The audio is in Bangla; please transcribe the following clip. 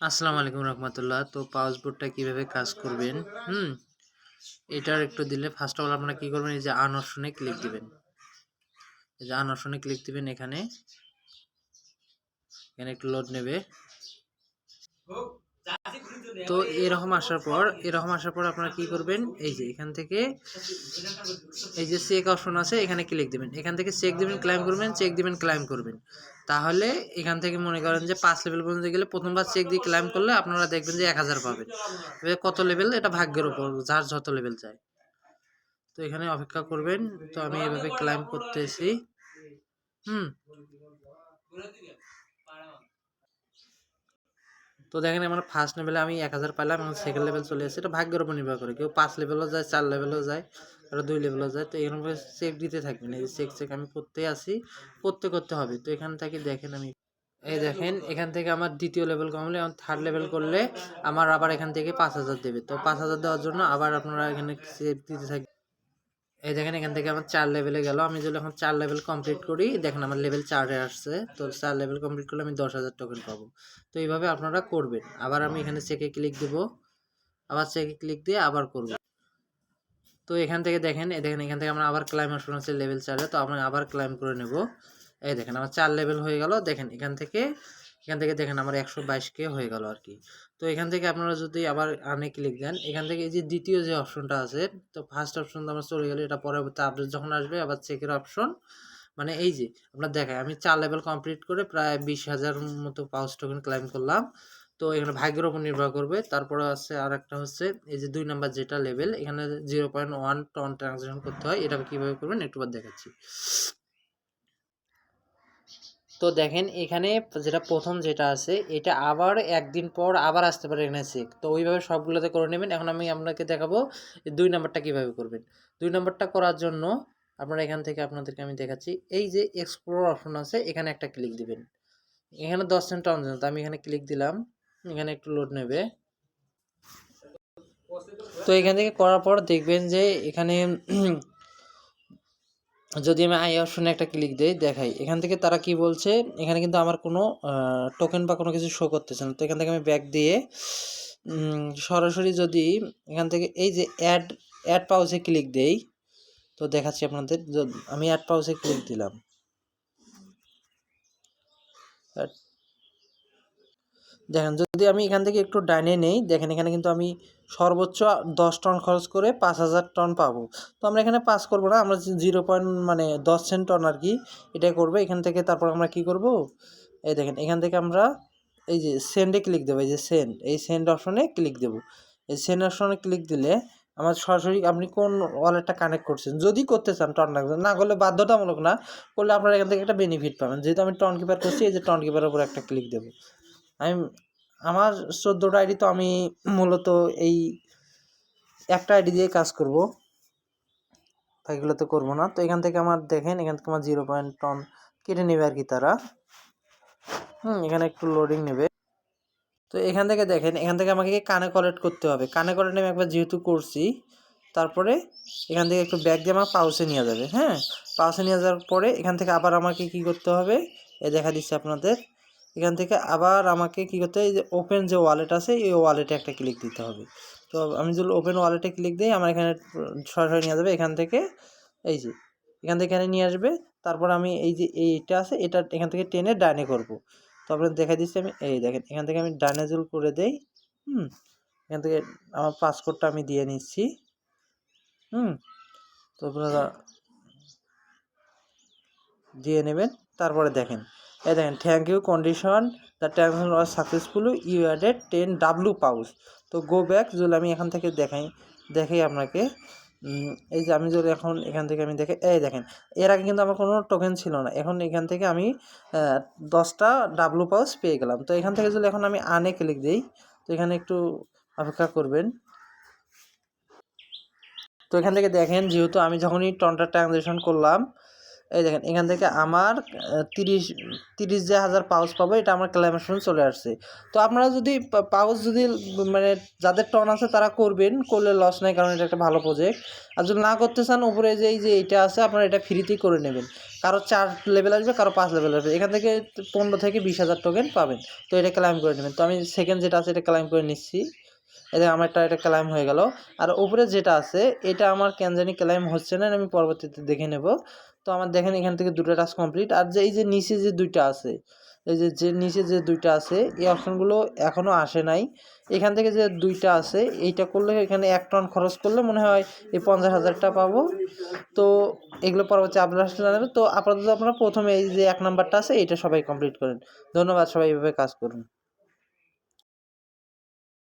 আসসালামু আলাইকুম রহমতুল্লাহ। তো পাসবোর্ডটা কীভাবে কাজ করবেন? হুম, এটার একটু দিলে ফার্স্ট অফ অল আপনারা কী করবেন, এই যে আন অপশনে ক্লিক দিবেন। এই যে আন অপশনে ক্লিক দিবেন এখানে। এখানে একটু লোড নেবে। তো এরকম আসার পর, এরকম আসার পর আপনারা কি করবেন? এই যে এখান থেকে, এই যে চেক অপশন আছে, এখানে ক্লিক দিবেন। এখান থেকে চেক দিবেন ক্লাইম করবেন চেক দিবেন ক্লাইম করবেন। তাহলে এখান থেকে মনে করেন যে পাঁচ লেভেল পর্যন্ত গেলে প্রথমবার চেক দিয়ে ক্লাইম করলে আপনারা দেখবেন যে এক হাজার পাবেন। কত লেভেল এটা ভাগ্যের উপর, যার যত লেভেল চাই তো এখানে অপেক্ষা করবেন। তো আমি এভাবে ক্লাইম করতেছি। হুম। তো দেখেন আমার ফার্স্ট লেভেলে আমি এক হাজার পাইলাম এবং সেকেন্ড লেভেল চলে এসেছে এটা ভাগ্যের উপর নির্ভর করে। কেউ পাঁচ লেভেলও যায়, চার লেভেলও যায়, আর দুই লেভেলও যায়। তো এরকম চেক দিতে থাকবেন। এই চেক চেক আমি করতে আসি, করতে করতে হবে। তো এখান থেকে দেখেন আমি, এই দেখেন, এখান থেকে আমার দ্বিতীয় লেভেল কমলে এবং থার্ড লেভেল করলে আমার আবার এখান থেকে পাঁচ হাজার দেবে। তো পাঁচ হাজার দেওয়ার জন্য আবার আপনারা এখানে সেভ দিতে থাকবেন। এই দেখেন, এখান থেকে আমার চার লেভেলে গেল। আমি যদি এখন চার লেভেল কমপ্লিট করি, দেখেন আমার লেভেল চারে আসছে। তো চার লেভেল কমপ্লিট করলে আমি দশ হাজার টোকেন পাবো। তো এইভাবে আপনারা করবেন। আবার আমি এখানে চেকে ক্লিক দেব। আবার চেকে ক্লিক দিয়ে আবার করব। তো এখান থেকে দেখেন, এই দেখেন, এখান থেকে আমরা আবার ক্লাইম অপশন আছে লেভেল চারে তো আমরা আবার ক্লাইম করে নেব। এই দেখেন, আমার চার লেভেল হয়ে গেল। দেখেন, এখান থেকে এখান থেকে দেখেন আমার একশো বাইশ কে হয়ে গেল আর কি তো এখান থেকে আপনারা যদি আবার আনে ক্লিক দেন, এখান থেকে এই যে দ্বিতীয় যে অপশনটা আছে, তো ফার্স্ট অপশন তো আমার চলে গেলে, এটা পরবর্তী আপডেট যখন আসবে, আবার চেকের অপশন মানে এই যে, আপনার দেখায়, আমি চার লেভেল কমপ্লিট করে প্রায় বিশ হাজার মতো পাউস টোকেন ক্লাইম করলাম। তো এখানে ভাগ্যের উপর নির্ভর করবে, তারপরে আছে আর একটা হচ্ছে, এই যে দুই নাম্বার যেটা লেভেল এখানে zero point one ton transaction করতে হয় এটা কীভাবে করবেন একটু বার দেখাচ্ছি। তো দেখেন এখানে যেটা প্রথম যেটা আছে, এটা আবার একদিন পর আবার আসতে পারে এখানে চেক তো ওইভাবে সবগুলোতে করে নেবেন। এখন আমি আপনাকে দেখাবো দুই নাম্বারটা কীভাবে করবেন। দুই নাম্বারটা করার জন্য আপনারা এখান থেকে আপনাদেরকে আমি দেখাচ্ছি। এই যে এক্সপ্লোর অপশন আছে, এখানে একটা ক্লিক দিবেন। এখানে দশ সেন্ট অন তো আমি এখানে ক্লিক দিলাম। এখানে একটু লোড নেবে। তো এখান থেকে করার পর দেখবেন যে এখানে যদি আমি আই অপশনে একটা ক্লিক দিই, দেখাই। এখান থেকে তারা কি বলছে? এখানে কিন্তু আমার কোনো টোকেন বা কোনো কিছু শো করতেছে না। তো এখান থেকে আমি ব্যাক দিয়ে সরাসরি যদি এখান থেকে এই যে অ্যাড অ্যাড পাউসে ক্লিক দেই, তো দেখাচ্ছি আপনাদের আমি অ্যাড পাউসে ক্লিক দিলাম। দেখেন, যদি আমি এখান থেকে একটু ডাইনে নেই, দেখেন এখানে কিন্তু আমি সর্বোচ্চ দশ টন খরচ করে পাঁচ হাজার টন পাবো। তো আমরা এখানে পাস করব না, আমরা জিরো পয়েন্ট মানে দশ সেন্ট টন আর কি এটাই করব। এখান থেকে তারপর আমরা কি করব? এই দেখেন, এখান থেকে আমরা এই যে সেন্ডে ক্লিক দেবো, এই যে সেন্ড এই সেন্ড অপশনে ক্লিক দেবো। এই সেন্ড অপশনে ক্লিক দিলে আমার সরাসরি আপনি কোন ওয়ালেটটা কানেক্ট করছেন, যদি করতে চান টন রাখবেন না করলে বাধ্যতামূলক না, করলে আপনারা এখান থেকে একটা বেনিফিট পাবেন। যেহেতু আমি টন কিপার করছি, এই যে টন কিপারের উপর একটা ক্লিক দেবো। আমি, আমার চোদ্দোটা আইডি তো আমি মূলত এই একটা আইডি দিয়ে কাজ করব। এগুলো তো করব না। তো এখান থেকে আমার দেখেন, এখান থেকে আমার জিরো পয়েন্ট টন কেটে নেবে আর কি তারা। হুম, এখানে একটু লোডিং নেবে। তো এখান থেকে দেখেন, এখান থেকে আমাকে কানে কালেক্ট করতে হবে? কানে কালেক্ট আমি একবার যেহেতু করছি, তারপরে এখান থেকে একটু ব্যাগ দিয়ে আমার পাউসে নিয়ে যাবে। হ্যাঁ পাউসে নিয়ে যাওয়ার পরে এখান থেকে আবার আমাকে কি করতে হবে? এ দেখা দিচ্ছে আপনাদের। এখান থেকে আবার আমাকে কী করতে হবে যে ওপেন যে ওয়ালেট আছে, এই ওয়ালেটে একটা ক্লিক দিতে হবে। তো আমি যদি ওপেন ওয়ালেটে ক্লিক দিই, আমার এখানে সরাসরি নিয়ে যাবে, এখান থেকে এই যে, এখান থেকে এখানে নিয়ে আসবে, তারপর আমি এই যে এইটা আছে, এটা এখান থেকে টেনে ডাইনে করব। তো আপনার দেখা দিচ্ছি আমি, এই দেখেন, এখান থেকে আমি ডাইনে জুল করে দেই, হুম, এখান থেকে আমার পাসপোর্টটা আমি দিয়ে নিচ্ছি, হুম তো আপনারা দিয়ে নেবেন, তারপরে দেখেন। এই দেখেন thank you condition the transaction was successful you added ten W পাউস তো গো ব্যাক যদি আমি এখান থেকে দেখাই দেখাই আপনাকে। এই যে আমি যদি এখন এখান থেকে আমি দেখে, এই দেখেন, এর আগে কিন্তু আমার কোনো টোকেন ছিল না। এখন এখান থেকে আমি দশটা ডাব্লু পাউস পেয়ে গেলাম। তো এখান থেকে যদি এখন আমি আনে ক্লিক দিই। তো এখানে একটু অপেক্ষা করবেন। তো এখান থেকে দেখেন, যেহেতু আমি যখনই টনটা ট্রানজেকশন করলাম এই দেখেন, এখান থেকে আমার তিরিশ তিরিশ যে হাজার পাউচ পাবো, এটা আমার ক্লাইমেশন চলে আসছে। তো আপনারা যদি পাউচ যদি মানে যাদের টন আছে তারা করবেন, করলে লস নাই, কারণ এটা একটা ভালো প্রজেক্ট আর যদি না করতে চান, উপরে যে, এই যে এইটা আছে, আপনারা এটা ফ্রিতেই করে নেবেন। কারও চার লেভেল আসবে, কারও পাঁচ লেভেল আসবে। এখান থেকে পনেরো থেকে বিশ হাজার টোকেন পাবেন। তো এটা ক্লাইম করে নেবেন। তো আমি সেকেন্ড যেটা আছে, এটা ক্লাইম করে নিচ্ছি। এটা আমার একটা, এটা ক্লাইম হয়ে গেল। আর উপরে যেটা আছে, এটা আমার কেন জানি ক্লাইম হচ্ছে না আমি পরবর্তীতে দেখে নেব। তো আমার দেখেন এখান থেকে দুটো টাস্ক কমপ্লিট। আর যে এই যে নিচে যে দুইটা আছে, এই যে যে নিচে যে দুইটা আছে, এই অপশনগুলো এখনও আসে নাই। এখান থেকে যে দুইটা আছে, এইটা করলে এখানে এক টন খরচ করলে মনে হয় এই পঞ্চাশ হাজারটা পাবো। তো এগুলো পরবর্তী আপনারা জানাবেন। তো আপাতত আপনারা প্রথমে এই যে এক নাম্বারটা আছে এটা সবাই কমপ্লিট করেন। ধন্যবাদ সবাই, এইভাবে কাজ করুন।